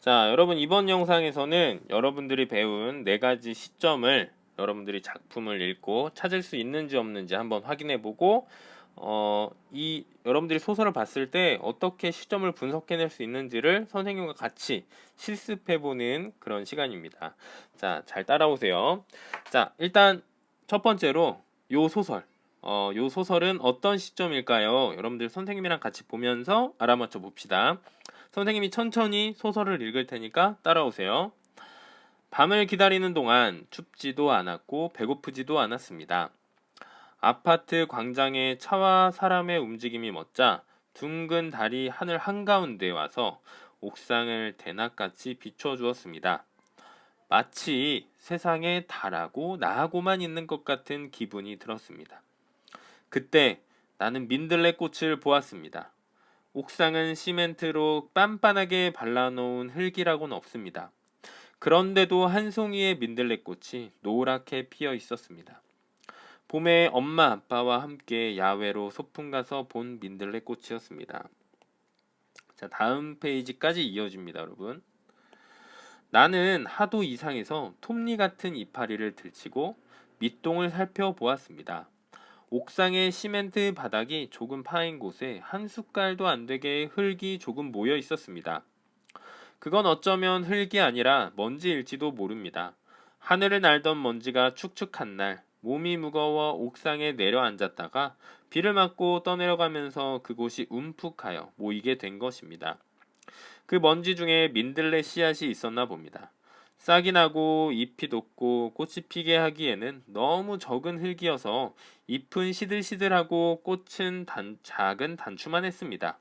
자, 여러분 이번 영상에서는 여러분들이 배운 네 가지 시점을 여러분들이 작품을 읽고 찾을 수 있는지 없는지 한번 확인해 보고 어, 이 여러분들이 소설을 봤을 때 어떻게 시점을 분석해낼 수 있는지를 선생님과 같이 실습해 보는 그런 시간입니다. 자, 잘 따라오세요. 자, 일단 첫 번째로 요 소설 어, 요 소설은 어떤 시점일까요? 여러분들 선생님이랑 같이 보면서 알아맞혀 봅시다. 선생님이 천천히 소설을 읽을 테니까 따라오세요. 밤을 기다리는 동안 춥지도 않았고 배고프지도 않았습니다. 아파트 광장에 차와 사람의 움직임이 멎자 둥근 달이 하늘 한가운데 와서 옥상을 대낮같이 비춰주었습니다. 마치 세상에 달하고 나하고만 있는 것 같은 기분이 들었습니다. 그때 나는 민들레 꽃을 보았습니다. 옥상은 시멘트로 빤빤하게 발라놓은 흙이라고는 없습니다. 그런데도 한 송이의 민들레꽃이 노랗게 피어 있었습니다. 봄에 엄마 아빠와 함께 야외로 소풍 가서 본 민들레꽃이었습니다. 자, 다음 페이지까지 이어집니다, 여러분. 나는 하도 이상해서 톱니 같은 이파리를 들치고 밑동을 살펴보았습니다. 옥상의 시멘트 바닥이 조금 파인 곳에 한 숟갈도 안 되게 흙이 조금 모여 있었습니다. 그건 어쩌면 흙이 아니라 먼지일지도 모릅니다. 하늘을 날던 먼지가 축축한 날, 몸이 무거워 옥상에 내려앉았다가 비를 맞고 떠내려가면서 그곳이 움푹하여 모이게 된 것입니다. 그 먼지 중에 민들레 씨앗이 있었나 봅니다. 싹이 나고 잎이 돋고 꽃이 피게 하기에는 너무 적은 흙이어서 잎은 시들시들하고 꽃은 단, 작은 단추만 했습니다.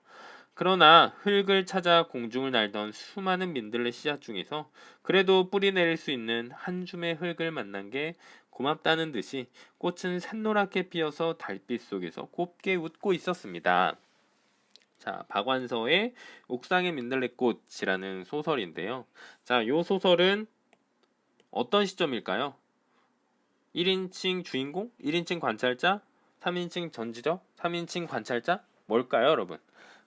그러나 흙을 찾아 공중을 날던 수많은 민들레 씨앗 중에서 그래도 뿌리 내릴 수 있는 한 줌의 흙을 만난 게 고맙다는 듯이 꽃은 샛노랗게 피어서 달빛 속에서 곱게 웃고 있었습니다. 자, 박완서의 옥상의 민들레꽃이라는 소설인데요. 자, 요 소설은 어떤 시점일까요? 1인칭 주인공, 1인칭 관찰자, 3인칭 전지적, 3인칭 관찰자 뭘까요, 여러분?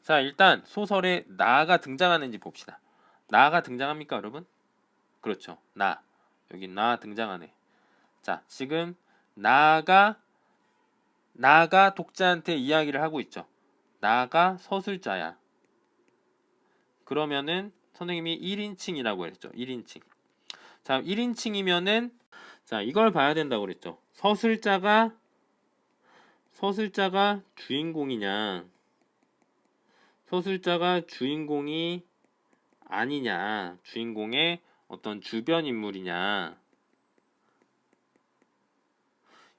자, 일단 소설에 나가 등장하는지 봅시다. 나가 등장합니까, 여러분? 그렇죠. 나. 여기 나 등장하네. 자, 지금 나가 나가 독자한테 이야기를 하고 있죠. 나가 서술자야. 그러면은 선생님이 1인칭이라고 했죠. 1인칭. 자, 1인칭이면은 자, 이걸 봐야 된다고 그랬죠. 서술자가 서술자가 주인공이냐 서술자가 주인공이 아니냐 주인공의 어떤 주변 인물이냐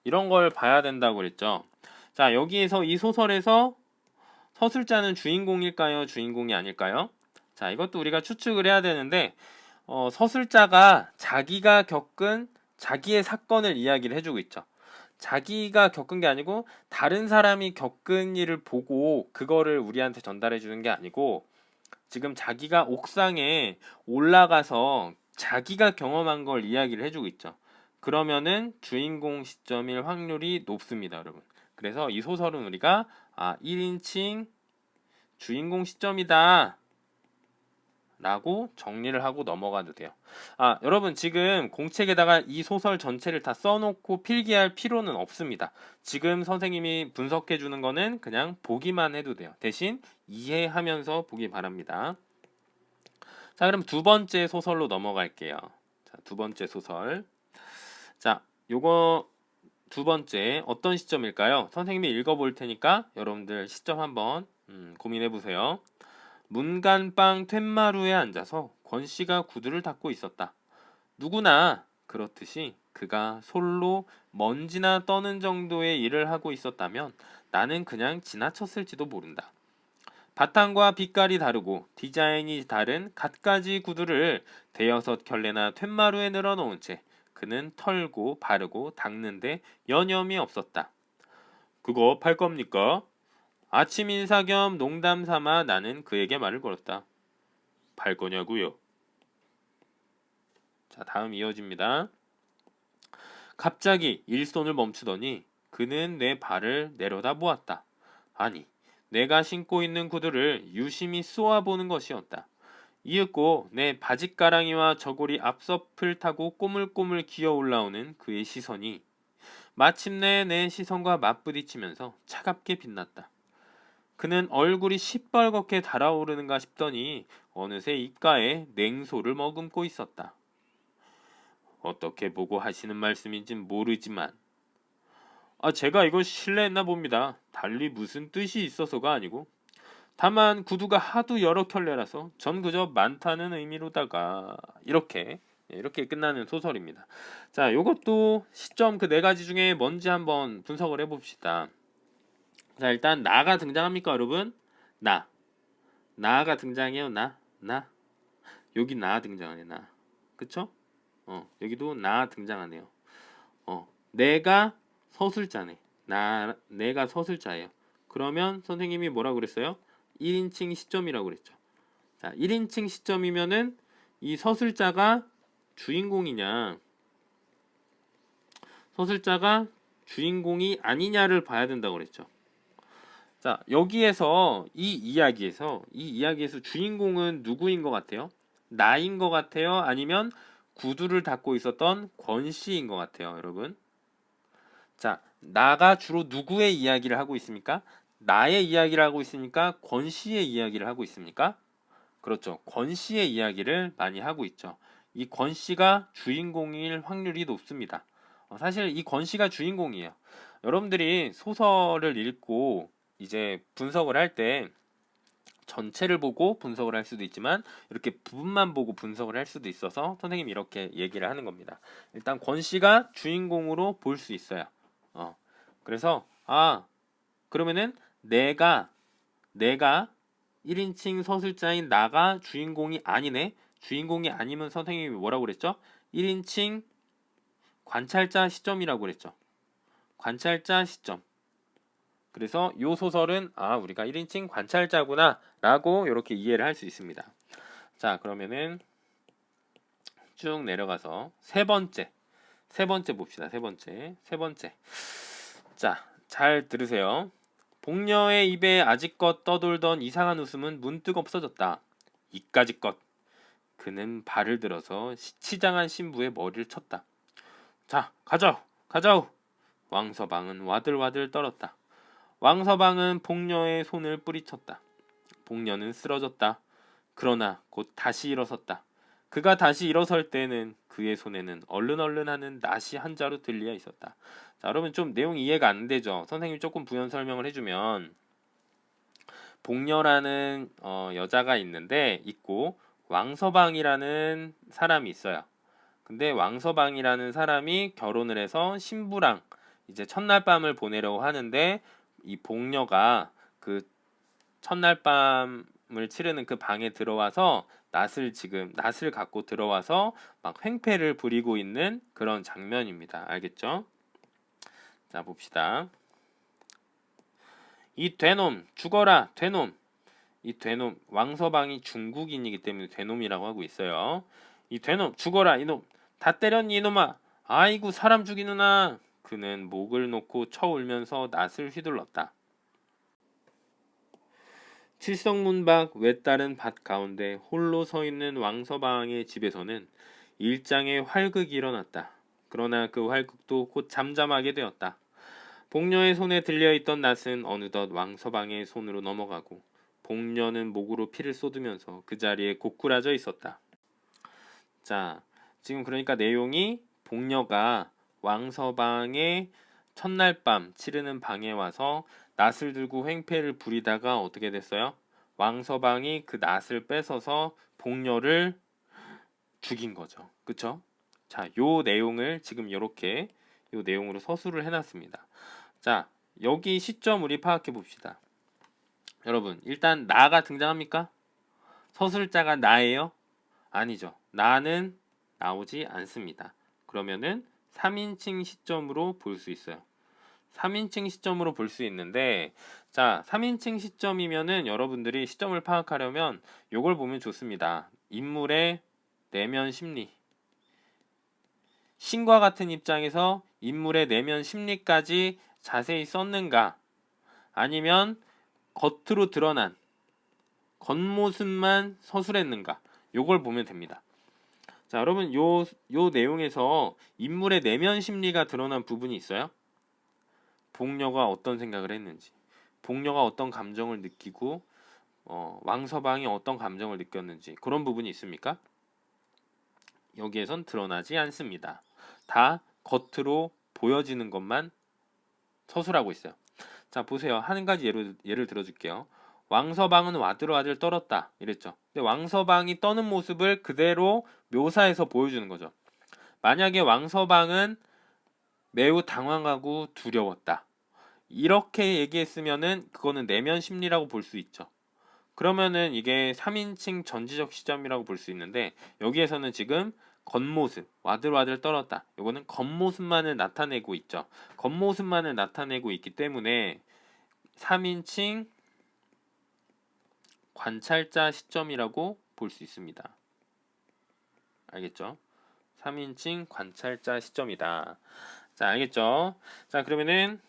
이런 걸 봐야 된다고 그랬죠. 자, 여기에서 이 소설에서 서술자는 주인공일까요? 주인공이 아닐까요? 자, 이것도 우리가 추측을 해야 되는데 어, 서술자가 자기가 겪은 자기의 사건을 이야기를 해주고 있죠. 자기가 겪은 게 아니고 다른 사람이 겪은 일을 보고 그거를 우리한테 전달해 주는 게 아니고 지금 자기가 옥상에 올라가서 자기가 경험한 걸 이야기를 해주고 있죠. 그러면은 주인공 시점일 확률이 높습니다, 여러분. 그래서 이 소설은 우리가 아 1인칭 주인공 시점이다. 라고 정리를 하고 넘어가도 돼요. 아, 여러분 지금 공책에다가 이 소설 전체를 다 써놓고 필기할 필요는 없습니다. 지금 선생님이 분석해 주는 거는 그냥 보기만 해도 돼요. 대신 이해하면서 보기 바랍니다. 자, 그럼 두 번째 소설로 넘어갈게요. 자, 두 번째 소설. 자, 요거 두 번째 어떤 시점일까요? 선생님이 읽어볼 테니까 여러분들 시점 한번 음, 고민해 보세요. 문간방 툇마루에 앉아서 권 씨가 구두를 닦고 있었다. 누구나 그렇듯이 그가 솔로 먼지나 떠는 정도의 일을 하고 있었다면 나는 그냥 지나쳤을지도 모른다. 바탕과 빛깔이 다르고 디자인이 다른 갖가지 구두를 대여섯 켤레나 툇마루에 늘어놓은 채 그는 털고 바르고 닦는데 여념이 없었다. 그거 팔 겁니까? 아침 인사 겸 농담 삼아 나는 그에게 말을 걸었다. 팔 거냐고요? 자, 다음 이어집니다. 갑자기 일손을 멈추더니 그는 내 발을 내려다 보았다. 아니, 내가 신고 있는 구두를 유심히 쏘아보는 것이었다. 이윽고 내 바짓가랑이와 저고리 앞서풀 타고 꼬물꼬물 기어 올라오는 그의 시선이 마침내 내 시선과 맞부딪히면서 차갑게 빛났다. 그는 얼굴이 시뻘겋게 달아오르는가 싶더니 어느새 입가에 냉소를 머금고 있었다. 어떻게 보고 하시는 말씀인진 모르지만 아 제가 이거 실례했나 봅니다. 달리 무슨 뜻이 있어서가 아니고 다만 구두가 하도 여러 켤레라서 전 그저 많다는 의미로다가 이렇게 예, 이렇게 끝나는 소설입니다. 자, 이것도 시점 그 네 가지 중에 뭔지 한번 분석을 해봅시다. 자, 일단 나가 등장합니까, 여러분? 나. 나가 등장해요, 나. 나. 여기 나 등장하네, 나. 그쵸? 어, 여기도 나 등장하네요. 어, 내가 서술자네. 나, 내가 서술자예요. 그러면 선생님이 뭐라고 그랬어요? 1인칭 시점이라고 그랬죠. 자, 1인칭 시점이면은 이 서술자가 주인공이냐 서술자가 주인공이 아니냐를 봐야 된다고 그랬죠. 자, 여기에서 이 이야기에서 이 이야기에서 주인공은 누구인 것 같아요? 나인 것 같아요? 아니면 구두를 닫고 있었던 권 씨인 것 같아요, 여러분. 자, 나가 주로 누구의 이야기를 하고 있습니까? 나의 이야기를 하고 있으니까 권 씨의 이야기를 하고 있습니까? 그렇죠. 권 씨의 이야기를 많이 하고 있죠. 이 권 씨가 주인공일 확률이 높습니다. 어, 사실 이 권 씨가 주인공이에요. 여러분들이 소설을 읽고 이제 분석을 할 때 전체를 보고 분석을 할 수도 있지만 이렇게 부분만 보고 분석을 할 수도 있어서 선생님이 이렇게 얘기를 하는 겁니다. 일단 권 씨가 주인공으로 볼 수 있어요. 어. 그래서 아 그러면은 내가 내가 1인칭 서술자인 나가 주인공이 아니네. 주인공이 아니면 선생님이 뭐라고 그랬죠? 1인칭 관찰자 시점이라고 그랬죠. 관찰자 시점. 그래서 요 소설은 아 우리가 1인칭 관찰자구나 라고 이렇게 이해를 할 수 있습니다. 자 그러면은 쭉 내려가서 세 번째 세 번째 봅시다. 세 번째 세 번째 자 잘 들으세요. 복녀의 입에 아직껏 떠돌던 이상한 웃음은 문득 없어졌다. 이까짓 것. 그는 발을 들어서 치장한 신부의 머리를 쳤다. 자, 가자오, 가자오. 왕서방은 와들와들 떨었다. 왕서방은 복녀의 손을 뿌리쳤다. 복녀는 쓰러졌다. 그러나 곧 다시 일어섰다. 그가 다시 일어설 때는 그의 손에는 얼른얼른 하는 낫이 한 자루 들려 있었다. 자, 여러분 좀 내용 이해가 안 되죠? 선생님이 조금 부연 설명을 해주면 복녀라는 어, 여자가 있는데 있고 왕서방이라는 사람이 있어요. 근데 왕서방이라는 사람이 결혼을 해서 신부랑 이제 첫날 밤을 보내려고 하는데 이 복녀가 그 첫날 밤을 치르는 그 방에 들어와서 낫을 지금 낫을 갖고 들어와서 막 횡패를 부리고 있는 그런 장면입니다. 알겠죠? 자 봅시다. 이 되놈 죽어라 되놈 이 되놈 왕서방이 중국인이기 때문에 되놈이라고 하고 있어요. 이 되놈 죽어라 이놈 다 때렸니 이놈아 아이고 사람 죽이누나 그는 목을 놓고 쳐 울면서 낫을 휘둘렀다. 칠성문 밖 외따른 밭 가운데 홀로 서 있는 왕서방의 집에서는 일장의 활극이 일어났다. 그러나 그 활극도 곧 잠잠하게 되었다. 복녀의 손에 들려있던 낫은 어느덧 왕서방의 손으로 넘어가고 복녀는 목으로 피를 쏟으면서 그 자리에 고꾸라져 있었다. 자, 지금 그러니까 내용이 복녀가 왕서방의 첫날 밤 치르는 방에 와서 낫을 들고 횡패를 부리다가 어떻게 됐어요? 왕서방이 그 낫을 뺏어서 복녀를 죽인 거죠. 그쵸? 자, 요 내용을 지금 이렇게 요 내용으로 서술을 해놨습니다. 자, 여기 시점 우리 파악해 봅시다. 여러분, 일단 나가 등장합니까? 서술자가 나예요? 아니죠. 나는 나오지 않습니다. 그러면은 3인칭 시점으로 볼 수 있어요. 3인칭 시점으로 볼 수 있는데 자 3인칭 시점이면은 여러분들이 시점을 파악하려면 요걸 보면 좋습니다. 인물의 내면 심리 신과 같은 입장에서 인물의 내면 심리까지 자세히 썼는가 아니면 겉으로 드러난 겉모습만 서술했는가 요걸 보면 됩니다. 자, 여러분 요 요 내용에서 인물의 내면 심리가 드러난 부분이 있어요. 복녀가 어떤 생각을 했는지, 복녀가 어떤 감정을 느끼고 어, 왕서방이 어떤 감정을 느꼈는지 그런 부분이 있습니까? 여기에선 드러나지 않습니다. 다 겉으로 보여지는 것만 서술하고 있어요. 자 보세요. 한 가지 예를, 예를 들어줄게요. 왕서방은 아들 떨었다 이랬죠. 근데 왕서방이 떠는 모습을 그대로 묘사해서 보여주는 거죠. 만약에 왕서방은 매우 당황하고 두려웠다. 이렇게 얘기했으면은 그거는 내면 심리라고 볼 수 있죠. 그러면은 이게 3인칭 전지적 시점이라고 볼 수 있는데 여기에서는 지금 겉모습 와들와들 떨었다. 이거는 겉모습만을 나타내고 있죠. 겉모습만을 나타내고 있기 때문에 3인칭 관찰자 시점이라고 볼 수 있습니다. 알겠죠? 3인칭 관찰자 시점이다. 자, 알겠죠? 자, 그러면은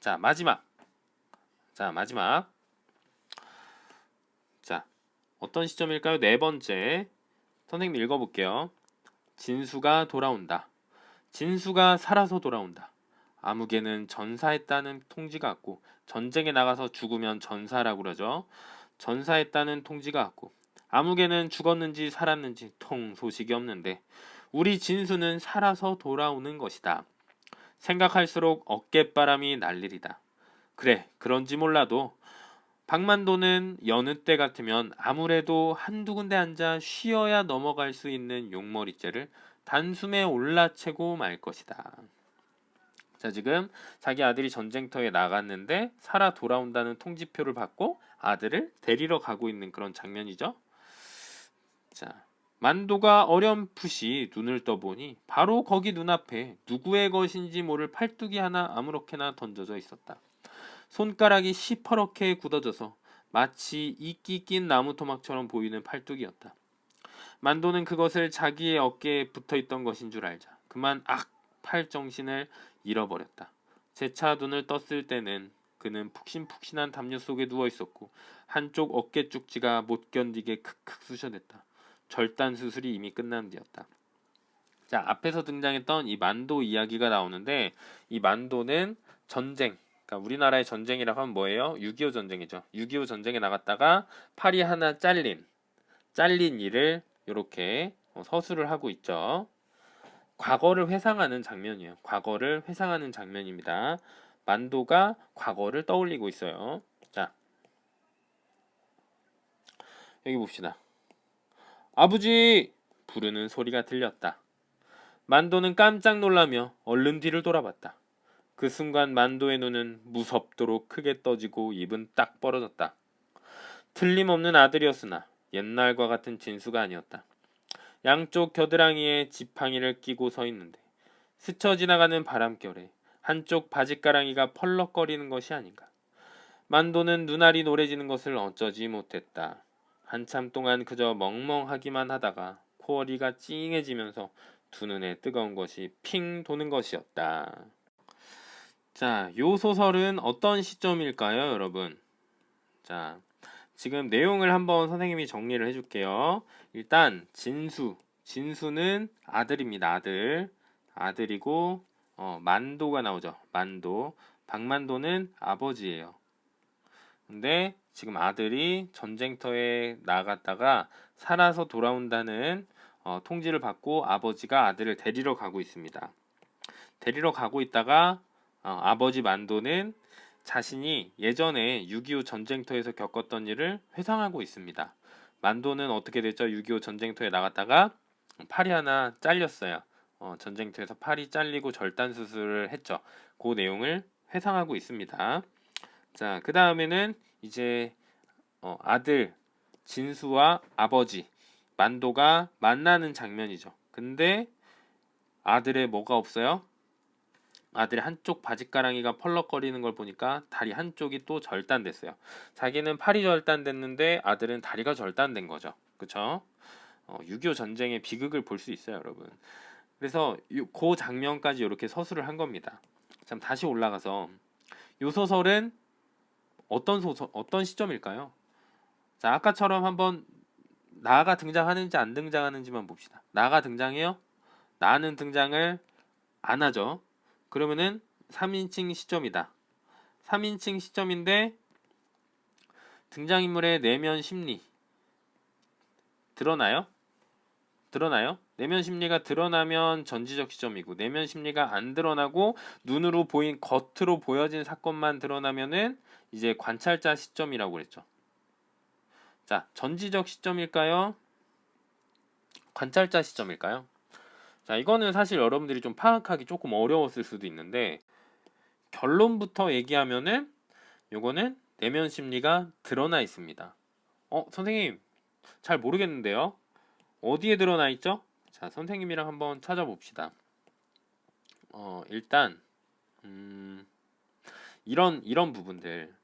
자, 마지막. 자, 마지막. 자, 어떤 시점일까요? 네 번째. 선생님 읽어볼게요. 진수가 돌아온다. 진수가 살아서 돌아온다. 아무개는 전사했다는 통지가 왔고 전쟁에 나가서 죽으면 전사라고 그러죠. 전사했다는 통지가 왔고 아무개는 죽었는지 살았는지 통 소식이 없는데 우리 진수는 살아서 돌아오는 것이다. 생각할수록 어깨바람이 날리리다. 그래, 그런지 몰라도 박만도는 여느 때 같으면 아무래도 한두 군데 앉아 쉬어야 넘어갈 수 있는 용머리째를 단숨에 올라채고 말 것이다. 자, 지금 자기 아들이 전쟁터에 나갔는데 살아 돌아온다는 통지표를 받고 아들을 데리러 가고 있는 그런 장면이죠. 자, 만도가 어렴풋이 눈을 떠보니 바로 거기 눈앞에 누구의 것인지 모를 팔뚝이 하나 아무렇게나 던져져 있었다. 손가락이 시퍼렇게 굳어져서 마치 이끼 낀 나무 토막처럼 보이는 팔뚝이었다. 만도는 그것을 자기의 어깨에 붙어 있던 것인 줄 알자 그만 악! 팔 정신을 잃어버렸다. 재차 눈을 떴을 때는 그는 푹신푹신한 담요 속에 누워 있었고 한쪽 어깨 쪽지가 못 견디게 크크 쑤셔댔다. 절단 수술이 이미 끝난 뒤였다. 자, 앞에서 등장했던 이 만도 이야기가 나오는데 이 만도는 전쟁, 그러니까 우리나라의 전쟁이라고 하면 뭐예요? 6.25 전쟁이죠. 6.25 전쟁에 나갔다가 팔이 하나 잘린 잘린 일을 이렇게 서술을 하고 있죠. 과거를 회상하는 장면이에요. 과거를 회상하는 장면입니다. 만도가 과거를 떠올리고 있어요. 자, 여기 봅시다. 아버지! 부르는 소리가 들렸다. 만도는 깜짝 놀라며 얼른 뒤를 돌아봤다. 그 순간 만도의 눈은 무섭도록 크게 떠지고 입은 딱 벌어졌다. 틀림없는 아들이었으나 옛날과 같은 진수가 아니었다. 양쪽 겨드랑이에 지팡이를 끼고 서 있는데 스쳐 지나가는 바람결에 한쪽 바지가랑이가 펄럭거리는 것이 아닌가. 만도는 눈알이 노래지는 것을 어쩌지 못했다. 한참 동안 그저 멍멍하기만 하다가 코어리가 찡해지면서 두 눈에 뜨거운 것이 핑 도는 것이었다. 자, 요 소설은 어떤 시점일까요, 여러분? 자, 지금 내용을 한번 선생님이 정리를 해줄게요. 일단 진수, 진수는 아들입니다. 아들, 아들이고 어, 만도가 나오죠. 만도, 박만도는 아버지예요. 근데 지금 아들이 전쟁터에 나갔다가 살아서 돌아온다는 어, 통지를 받고 아버지가 아들을 데리러 가고 있습니다. 데리러 가고 있다가 어, 아버지 만도는 자신이 예전에 6.25 전쟁터에서 겪었던 일을 회상하고 있습니다. 만도는 어떻게 됐죠? 6.25 전쟁터에 나갔다가 팔이 하나 잘렸어요. 어, 전쟁터에서 팔이 잘리고 절단 수술을 했죠. 그 내용을 회상하고 있습니다. 자, 그 다음에는 이제 어, 아들 진수와 아버지 만도가 만나는 장면이죠. 근데 아들의 뭐가 없어요? 아들의 한쪽 바지가랑이가 펄럭거리는 걸 보니까 다리 한쪽이 또 절단됐어요. 자기는 팔이 절단됐는데 아들은 다리가 절단된 거죠. 그쵸? 어, 6.25 전쟁의 비극을 볼 수 있어요, 여러분. 그래서 그 장면까지 이렇게 서술을 한 겁니다. 참 다시 올라가서 요 소설은 어떤 소설 어떤 시점일까요? 자, 아까처럼 한번 나가 등장하는지 안 등장하는지만 봅시다. 나가 등장해요? 나는 등장을 안 하죠. 그러면은 3인칭 시점이다. 3인칭 시점인데 등장인물의 내면 심리 드러나요? 드러나요? 내면 심리가 드러나면 전지적 시점이고 내면 심리가 안 드러나고 눈으로 보인 겉으로 보여진 사건만 드러나면은 이제 관찰자 시점이라고 그랬죠. 자, 전지적 시점일까요? 관찰자 시점일까요? 자, 이거는 사실 여러분들이 좀 파악하기 조금 어려웠을 수도 있는데 결론부터 얘기하면은 요거는 내면 심리가 드러나 있습니다. 어, 선생님 잘 모르겠는데요. 어디에 드러나 있죠? 자, 선생님이랑 한번 찾아봅시다. 어, 일단 음, 이런 이런 부분들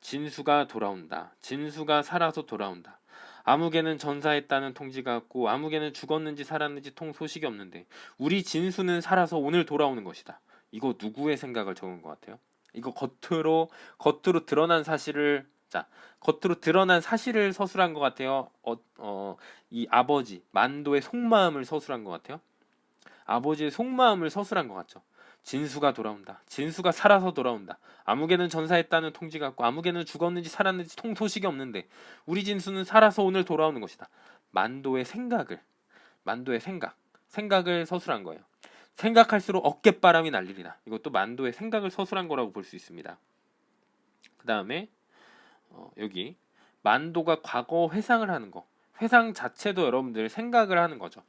진수가 돌아온다. 진수가 살아서 돌아온다. 아무개는 전사했다는 통지가 왔고 아무개는 죽었는지 살았는지 통 소식이 없는데 우리 진수는 살아서 오늘 돌아오는 것이다. 이거 누구의 생각을 적은 것 같아요? 이거 겉으로 겉으로 드러난 사실을 자 겉으로 드러난 사실을 서술한 것 같아요. 어, 어, 이 아버지 만도의 속마음을 서술한 것 같아요. 아버지의 속마음을 서술한 것 같죠. 진수가 돌아온다. 진수가 살아서 돌아온다. 아무개는 전사했다는 통지가 왔고 아무개는 죽었는지 살았는지 통 소식이 없는데 우리 진수는 살아서 오늘 돌아오는 것이다. 만도의 생각을 만도의 생각 생각을 서술한 거예요. 생각할수록 어깨바람이 날리리라. 이것도 만도의 생각을 서술한 거라고 볼 수 있습니다. 그 다음에 어, 여기 만도가 과거 회상을 하는 거. 회상 자체도 여러분들 생각을 하는 거죠.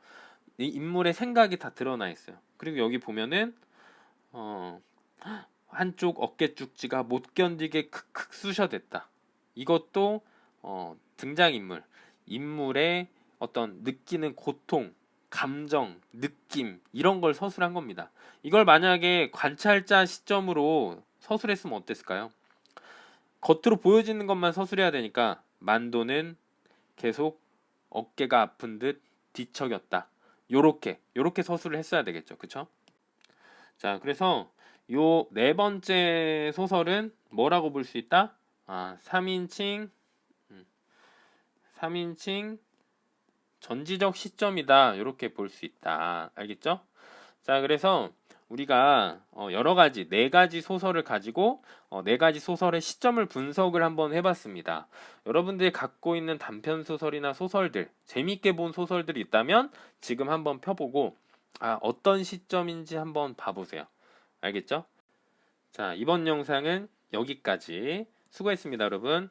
이 인물의 생각이 다 드러나 있어요. 그리고 여기 보면은 어, 한쪽 어깨 쭉지가 못 견디게 크크 쑤셔댔다. 이것도 어, 등장인물, 인물의 어떤 느끼는 고통, 감정, 느낌 이런 걸 서술한 겁니다. 이걸 만약에 관찰자 시점으로 서술했으면 어땠을까요? 겉으로 보여지는 것만 서술해야 되니까 만도는 계속 어깨가 아픈 듯 뒤척였다. 요렇게 요렇게 서술을 했어야 되겠죠. 그쵸? 자, 그래서 요 네 번째 소설은 뭐라고 볼 수 있다? 아, 3인칭 3인칭 전지적 시점이다. 이렇게 볼 수 있다. 알겠죠? 자, 그래서 우리가 어, 여러 가지 네 가지 소설을 가지고 어, 네 가지 소설의 시점을 분석을 한번 해봤습니다. 여러분들이 갖고 있는 단편 소설이나 소설들 재밌게 본 소설들이 있다면 지금 한번 펴보고 아, 어떤 시점인지 한번 봐보세요. 알겠죠? 자, 이번 영상은 여기까지 수고했습니다, 여러분.